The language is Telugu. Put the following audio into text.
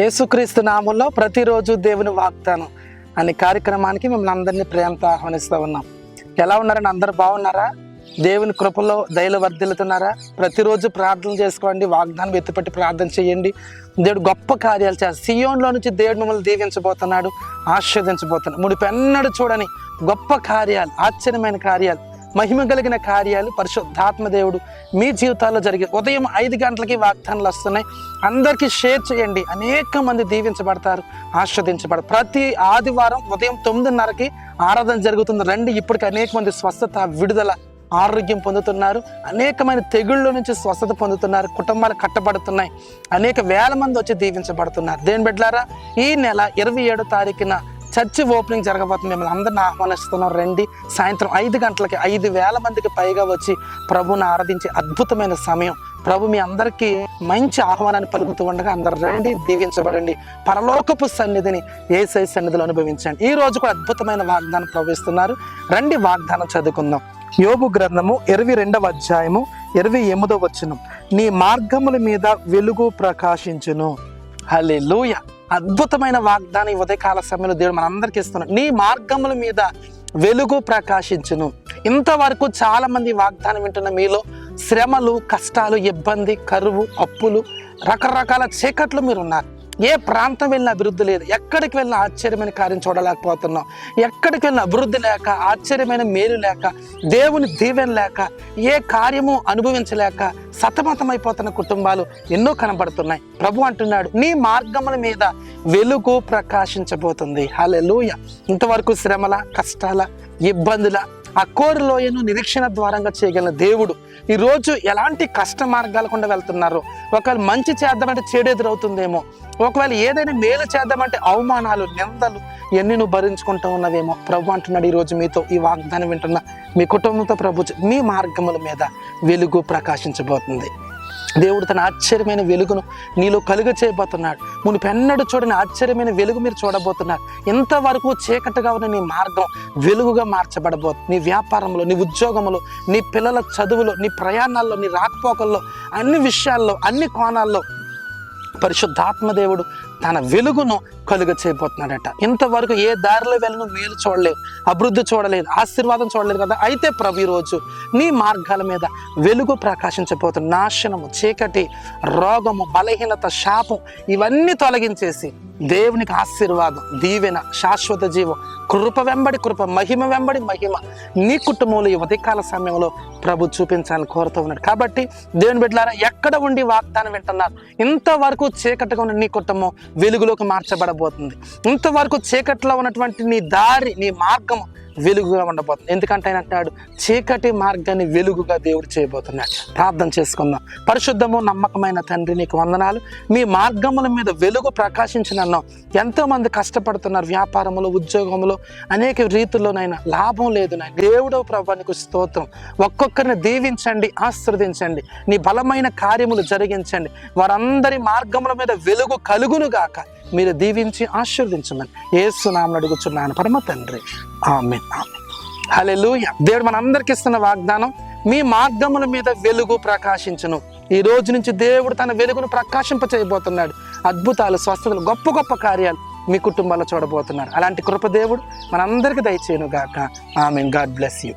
యేసుక్రీస్తు నామంలో ప్రతిరోజు దేవుని వాగ్దానం అనే కార్యక్రమానికి మిమ్మల్ని అందరినీ ప్రేమతో ఆహ్వానిస్తూ ఉన్నాం. ఎలా ఉన్నారని అందరు బాగున్నారా? దేవుని కృపలో దయలు వర్ధిల్లుతున్నారా? ప్రతిరోజు ప్రార్థన చేసుకోండి వాగ్దానం ఎత్తుపెట్టి ప్రార్థన చేయండి. దేవుడు గొప్ప కార్యాలు చేస్తారు. సియోన్లో నుంచి దేవుడు మిమ్మల్ని దీవించబోతున్నాడు ఆస్వాదించబోతున్నాడు ముడిపెన్నడు చూడని గొప్ప కార్యాలు ఆశ్చర్యమైన కార్యాలు మహిమ కలిగిన కార్యాలు పరిశుద్ధాత్మ దేవుడు మీ జీవితాల్లో జరిగే ఉదయం ఐదు గంటలకి వాగ్దానాలు వస్తున్నాయి. అందరికీ షేర్ చేయండి. అనేక మంది దీవించబడతారు ఆస్వాదించబడతారు ప్రతి ఆదివారం ఉదయం తొమ్మిదిన్నరకి ఆరాధన జరుగుతుంది. రండి ఇప్పటికి అనేక మంది స్వస్థత విడుదల ఆరోగ్యం పొందుతున్నారు. అనేకమైన తెగుళ్ళ నుంచి స్వస్థత పొందుతున్నారు. కుటుంబాలు కట్టబడుతున్నాయి. అనేక వేల మంది వచ్చి దీవించబడుతున్నారు. దేని బిడ్డలారా ఈ నెల ఇరవై ఏడో తారీఖున చర్చి ఓపెనింగ్ జరగబోతుంది. మిమ్మల్ని అందరిని ఆహ్వానిస్తున్నాం. రండి. సాయంత్రం ఐదు గంటలకి ఐదు వేల మందికి పైగా వచ్చి ప్రభుని ఆరాధించే అద్భుతమైన సమయం. ప్రభు మీ అందరికీ మంచి ఆహ్వానాన్ని పలుకుతూ ఉండగా అందరు రండి దీవించబడండి. పరలోకపు సన్నిధిని ఏసై సన్నిధిలో అనుభవించండి. ఈ రోజు కూడా అద్భుతమైన వాగ్దానం ప్రవహిస్తున్నారు రండి వాగ్దానం చదువుకుందాం. యోగు గ్రంథము ఇరవై రెండవ అధ్యాయము ఇరవై ఎనిమిదో వచనం. నీ మార్గముల మీద వెలుగు ప్రకాశించును. హలే అద్భుతమైన వాగ్దానం ఉదయకాల సమయంలో దేవుడు మనందరికీ ఇస్తున్నాడు. నీ మార్గముల మీద వెలుగు ప్రకాశించును. ఇంతవరకు చాలా మంది వాగ్దానం వింటున్న మీలో శ్రమలు కష్టాలు ఇబ్బంది కరువు అప్పులు రకరకాల చీకట్లు మీరు ఉన్నారు ఏ ప్రాంతం వెళ్ళిన అభివృద్ధి లేదు. ఎక్కడికి వెళ్ళిన ఆశ్చర్యమైన కార్యం చూడలేకపోతున్నాం. ఎక్కడికి వెళ్ళిన అభివృద్ధి లేక ఆశ్చర్యమైన మేలు లేక దేవుని దీవెన లేక ఏ కార్యము అనుభవించలేక సతమతమైపోతున్న కుటుంబాలు ఎన్నో కనబడుతున్నాయి. ప్రభు అంటున్నాడు నీ మార్గముల మీద వెలుగు ప్రకాశించబోతుంది. హలెలూయ ఇంతవరకు శ్రమల కష్టాల ఇబ్బందుల ఆ కోరిలోయను నిరీక్షణ ద్వారంగా చేయగలిగిన దేవుడు. ఈరోజు ఎలాంటి కష్ట మార్గాల గుండా వెళ్తున్నారు? ఒకవేళ మంచి చేద్దామంటే చెడు ఎదురవుతుందేమో? ఒకవేళ ఏదైనా మేలు చేద్దామంటే అవమానాలు నిందలు ఎన్ని నువ్వు భరించుకుంటూ ఉన్నవేమో? ప్రభు అంటున్నాడు ఈరోజు మీతో ఈ వాగ్దానం వింటున్న మీ కుటుంబంతో ప్రభు మీ మార్గముల మీద వెలుగు ప్రకాశించబోతుంది. దేవుడు తన ఆశ్చర్యమైన వెలుగును నీలో కలుగ చేయబోతున్నాడు. మునిపెన్నడు చూడని ఆశ్చర్యమైన వెలుగు మీరు చూడబోతున్నారు. ఎంతవరకు చీకటిగా ఉన్న నీ మార్గం వెలుగుగా మార్చబడబోతుంది నీ వ్యాపారంలో నీ ఉద్యోగంలో నీ పిల్లల చదువులో నీ ప్రయాణాల్లో నీ రాకపోకల్లో అన్ని విషయాల్లో అన్ని కోణాల్లో పరిశుద్ధాత్మ దేవుడు తన వెలుగును కలుగ చేయబోతున్నాడట. ఇంతవరకు ఏ దారిలో వెళ్ళను మేలు చూడలేదు అభివృద్ధి చూడలేదు ఆశీర్వాదం చూడలేదు కదా. అయితే ప్రభు ఈరోజు నీ మార్గాల మీద వెలుగు ప్రకాశించబోతున్న నాశనము చీకటి రోగము బలహీనత శాపం ఇవన్నీ తొలగించేసి దేవునికి ఆశీర్వాదం దీవెన శాశ్వత జీవం కృప వెంబడి కృప మహిమ వెంబడి మహిమ నీ కుటుంబంలో ఈ ఉదయకాల సమయంలో ప్రభు చూపించాలని కోరుతూ ఉన్నాడు. కాబట్టి దేవుని బిడ్డలారా ఎక్కడ ఉండి వాగ్దానం వింటున్నారు? ఇంతవరకు చీకటిగా ఉన్న నీ కుటుంబం వెలుగులోకి మార్చబడబోతుంది. ఇంతవరకు చీకట్లో ఉన్నటువంటి నీ దారి నీ మార్గం వెలుగుగా ఉండబోతుంది ఎందుకంటే ఆయన అంటున్నాడు చీకటి మార్గాన్ని వెలుగుగా దేవుడు చేయబోతున్నాడు. ప్రార్థన చేసుకుందాం. పరిశుద్ధము నమ్మకమైన తండ్రి నీకు వందనాలు. మీ మార్గముల మీద వెలుగు ప్రకాశించినన్నాం ఎంతోమంది కష్టపడుతున్నారు వ్యాపారంలో ఉద్యోగంలో అనేక రీతుల్లోనైనా లాభం లేదు నాయన. దేవుడో ప్రభానికి స్తోత్రం. ఒక్కొక్కరిని దీవించండి ఆశ్రదించండి నీ బలమైన కార్యములు జరిగించండి. వారందరి మార్గముల మీద వెలుగు కలుగును గాక మీరు దీవించి ఆశీర్వదించమని ఏసునామని అడుగుచున్నాను. పరమ తండ్రి. ఆమె హలెలూయ దేవుడు మనందరికి ఇస్తున్న వాగ్దానం మీ మార్గముల మీద వెలుగు ప్రకాశించను. ఈ రోజు నుంచి దేవుడు తన వెలుగును ప్రకాశింప చేయబోతున్నాడు. అద్భుతాలు స్వస్థతలు గొప్ప గొప్ప కార్యాలు మీ కుటుంబాల్లో చూడబోతున్నారు. అలాంటి కృపదేవుడు మనందరికీ దయచేయను గాక ఆమెన్. God bless you.